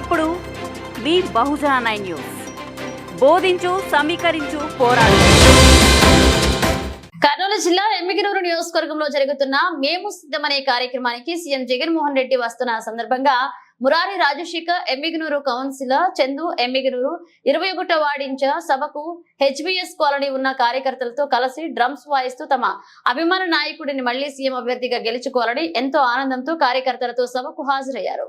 ఇప్పుడు మీ బహుజన nine news. బోధించు సమీకరించు పోరాడు. కర్నూలు జిల్లా ఎమ్మిగినూరు నియోజకవర్గంలో జరుగుతున్న మేము సిద్ధమనే కార్యక్రమానికి సీఎం జగన్మోహన్ రెడ్డి వస్తున్న సందర్భంగా మురారి రాజశేఖర్ ఎమ్మిగినూరు కౌన్సిలర్ చందు ఎమ్మిగినూరు ఇరవై ఒకటో వాడించ సభకు హెచ్బిఎస్ కాలనీ ఉన్న కార్యకర్తలతో కలిసి డ్రమ్స్ వాయిస్తూ తమ అభిమాన నాయకుడిని మళ్ళీ సీఎం అభ్యర్థిగా గెలుచుకోవాలని ఎంతో ఆనందంతో కార్యకర్తలతో సభకు హాజరయ్యారు.